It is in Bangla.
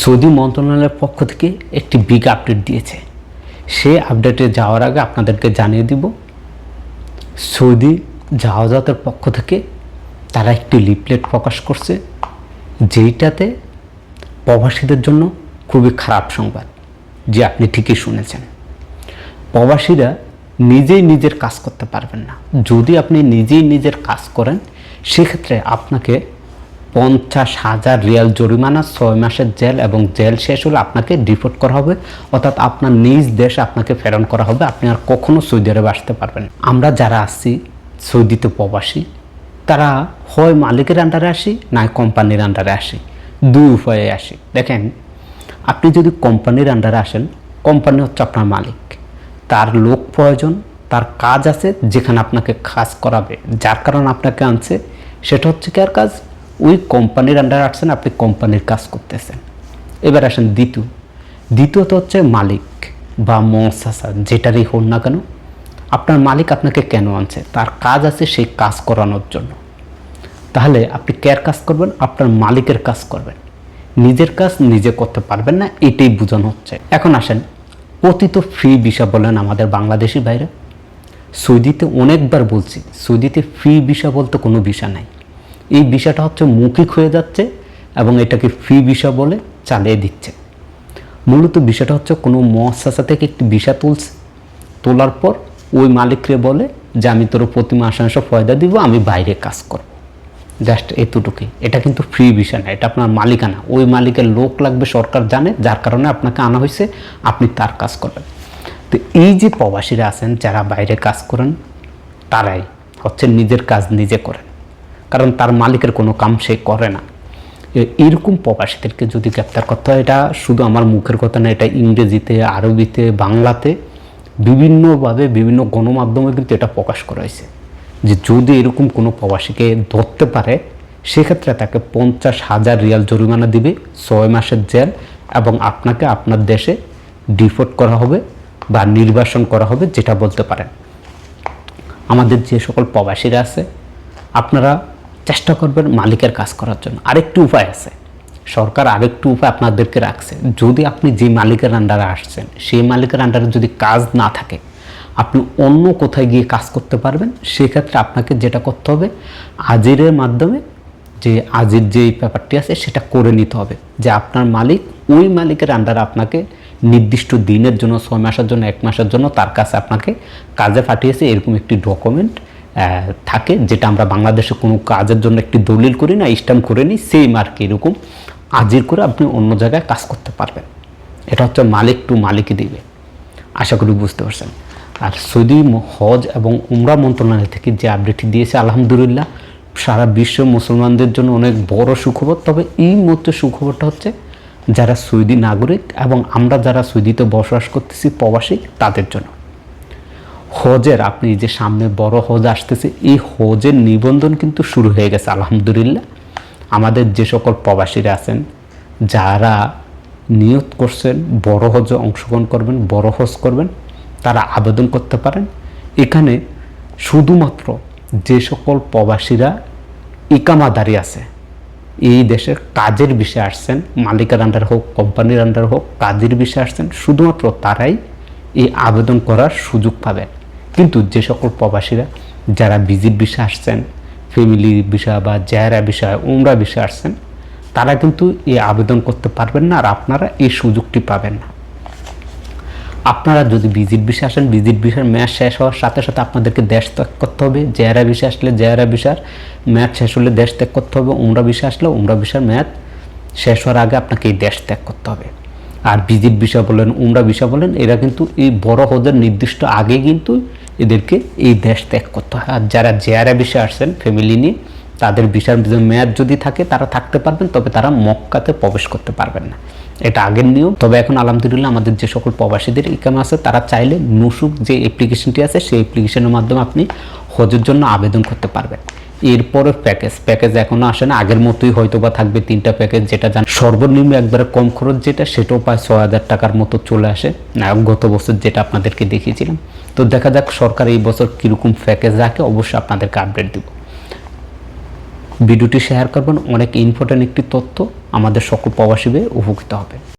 সৌদি মন্ত্রণালয়ের পক্ষ থেকে একটি বিগ আপডেট দিয়েছে। সে আপডেটে যাওয়ার আগে আপনাদেরকে জানিয়ে দিব, সৌদি জাহাজাতের পক্ষ থেকে তারা একটি লিপলেট প্রকাশ করছে, যেইটাতে প্রবাসীদের জন্য খুবই খারাপ সংবাদ, যে আপনি ঠিকই শুনেছেন। প্রবাসীরা নিজেই নিজের কাজ করতে পারবেন না। যদি আপনি নিজেই নিজের কাজ করেন, সেক্ষেত্রে আপনাকে পঞ্চাশ হাজার রিয়াল জরিমানা, ছয় মাসের জেল এবং জেল শেষ হলে আপনাকে ডিপোর্ট করা হবে। অর্থাৎ আপনার নিজ দেশ আপনাকে ফেরন করা হবে। আপনি আর কখনো সৌদি আরবে আসতে পারবেন। আমরা যারা আসছি সৌদিতে প্রবাসী, তারা হয় মালিকের আন্ডারে আসি, না কোম্পানির আন্ডারে আসি। দুই উপায়ে আসি। দেখেন, আপনি যদি কোম্পানির আন্ডারে আসেন কোম্পানি হচ্ছে আপনার মালিক। তার লোক প্রয়োজন, তার কাজ আছে যেখানে আপনাকে কাজ করাবে। যার কারণে আপনাকে আনছে, সেটা হচ্ছে কি আর কাজ? ওই কোম্পানির আন্ডারে আসছেন আপনি কোম্পানির কাজ করতেছেন। এবার আসেন দ্বিতীয়। দ্বিতীয়ত হচ্ছে মালিক বা মহাসাসা যেটারই হন না কেন, আপনার মালিক আপনাকে কেন আনছে? তার কাজ আছে সেই কাজ করানোর জন্য। তাহলে আপনি কেয়ার কাজ করবেন? আপনার মালিকের কাজ করবেন। নিজের কাজ নিজে করতে পারবেন না, এটাই বোঝানো হচ্ছে। এখন আসেন পতিত ফ্রি ভিসা বলেন আমাদের বাংলাদেশি বাইরে সৌদিতে অনেকবার বলছি, সৌদিতে ফ্রি ভিসা বলতে কোনো ভিসা নাই। এই ভিসাটা হচ্ছে মৌখিক হয়ে যাচ্ছে এবং এটাকে ফ্রি ভিসা বলে চালিয়ে দিচ্ছে। মূলত বিষয়টা হচ্ছে কোনো মহাশাসা থেকে একটি ভিসা তুলছে, তোলার পর ওই মালিকরে বলে যে আমি তোর প্রতি মাসে মাসে ফয়দা দিব, আমি বাইরে কাজ করব। জাস্ট এতটুকুই। এটা কিন্তু ফ্রি ভিসা না, এটা আপনার মালিকানা। ওই মালিকের লোক লাগবে, সরকার জানে, যার কারণে আপনাকে আনা হয়েছে, আপনি তার কাজ করবেন। তো এই যে প্রবাসীরা আছেন, যারা বাইরে কাজ করেন, তারাই হচ্ছে নিজের কাজ নিজে করেন। কারণ তার মালিকের কোনো কাম সে করে না। এরকম প্রবাসীদেরকে যদি গ্রেপ্তার করতে হয়, এটা শুধু আমার মুখের কথা না, এটা ইংরেজিতে, আরবিতে, বাংলাতে বিভিন্নভাবে বিভিন্ন গণমাধ্যমে কিন্তু এটা প্রকাশ করা হয়েছে। যে যদি এরকম কোনো প্রবাসীকে ধরতে পারে, সেক্ষেত্রে তাকে পঞ্চাশ হাজার রিয়াল জরিমানা দিবে, ছয় মাসের জেল এবং আপনাকে আপনার দেশে ডিপোর্ট করা হবে বা নির্বাসন করা হবে, যেটা বলতে পারেন। আমাদের যে সকল প্রবাসীরা আছে, আপনারা চেষ্টা করবেন মালিকের কাজ করার জন্য। আরেকটি উপায় আছে। সরকার আরেকটি উপায় আপনাদেরকে রাখছে। যদি আপনি যে মালিকের আন্ডারে আসছেন, সেই মালিকের আন্ডারে যদি কাজ না থাকে, আপনি অন্য কোথায় গিয়ে কাজ করতে পারবেন? সেক্ষেত্রে আপনাকে যেটা করতে হবে আজিরের মাধ্যমে যে আজির যে ব্যাপারটি আছে, সেটা করে নিতে হবে। যে আপনার মালিক, ওই মালিকের আন্ডারে আপনাকে নির্দিষ্ট দিনের জন্য, ছয় মাসের জন্য, এক মাসের জন্য তার কাছে আপনাকে কাজে পাঠিয়েছে, এরকম একটি ডকুমেন্ট থাকে, যেটা আমরা বাংলাদেশে কোনো কাজের জন্য একটি দলিল করি না, স্ট্যাম্প করে নিই সেম আর কি, এরকম আজির করে আপনি অন্য জায়গায় কাজ করতে পারবেন। এটা হচ্ছে মালিক টু মালিকই দিবে। আশা করি বুঝতে পারছেন। আর সৌদি হজ এবং উমরা মন্ত্রণালয় থেকে যে আপডেটটি দিয়েছে, আলহামদুলিল্লাহ, সারা বিশ্ব মুসলমানদের জন্য অনেক বড় সুখবর। তবে এই মুহূর্তে সুখবরটা হচ্ছে, যারা সৌদি নাগরিক এবং আমরা যারা সৌদিতে বসবাস করতেছি, প্রবাসী, তাদের জন্য। হজের, আপনি যে সামনে বড় হজ আসতেছে, এই হজের নিবন্ধন কিন্তু শুরু হয়ে গেছে, আলহামদুলিল্লাহ। আমাদের যে সকল প্রবাসীরা আছেন, যারা নিয়ত করছেন, বড় হজে অংশগ্রহণ করবেন, বড় হজ করবেন, তারা আবেদন করতে পারেন। এখানে শুধুমাত্র যে সকল প্রবাসীরা ইকামাদারি আছে, এই দেশের কাজের বিষয়ে আসছেন, মালিকের আন্ডার হোক কোম্পানির আন্ডার হোক, কাজের বিষয়ে আসছেন, শুধুমাত্র তারাই এই আবেদন করার সুযোগ পাবেন। কিন্তু যে সকল প্রবাসীরা যারা ভিজিট বিষয়ে আসছেন ফ্যামিলি বিষয় বা জায়রা বিষয়, উমরা বিষয়ে আসছেন, তারা কিন্তু এই আবেদন করতে পারবেন না আর আপনারা এই সুযোগটি পাবেন না। আপনারা যদি ভিজিট বিষয় আসেন ভিজিট বিষয়ের ম্যাচ শেষ হওয়ার সাথে সাথে আপনাদেরকে দেশ ত্যাগ করতে হবে। জেয়ারা বিষয় আসলে জেয়ারা বিষয়ের ম্যাচ শেষ হলে দেশ ত্যাগ করতে হবে, উমরা বিষয় আসলে উমরা বিষয়ের ম্যাচ শেষ হওয়ার আগে আপনাকে এই দেশ ত্যাগ করতে হবে। আর ভিজিট বিষয় বলেন, উমরা বিষয় বলেন, এরা কিন্তু এই বড় হজের নির্দিষ্ট আগে কিন্তু এদেরকে এই দেশ ত্যাগ করতে হয়। আর যারা জেয়ারা বিষয়ে আসছেন ফ্যামিলি নিয়ে, তাদের বিষয়ের মেয়াদ যদি থাকে, তারা থাকতে পারবেন, তবে তারা মক্কাতে প্রবেশ করতে পারবেন না। এটা আগের নিয়ম। তবে এখন আলহামদুলিল্লাহ আমাদের যে সকল প্রবাসীদের ইকাম আছে, তারা চাইলে নুসুক যে অ্যাপ্লিকেশনটি আছে, সেই অ্যাপ্লিকেশনের মাধ্যমে আপনি হজের জন্য আবেদন করতে পারবেন। এরপরে প্যাকেজ প্যাকেজ এখনও আসে না, আগের মতোই হয়তো বা থাকবে তিনটা প্যাকেজ যেটা জান সর্বনিম্ন একবারে কম খরচ যেটা, সেটাও প্রায় ছয় হাজার টাকার মতো চলে আসে। গত বছর যেটা আপনাদেরকে দেখিয়েছিলাম। তো দেখা যাক সরকার এই বছর কীরকম প্যাকেজ রাখে, অবশ্যই আপনাদেরকে আপডেট দিব। ভিডিওটি শেয়ার করবেন, অনেক ইম্পর্ট্যান্ট একটি তথ্য আমাদের সকল প্রবাসী ভাই উপকৃত হবে।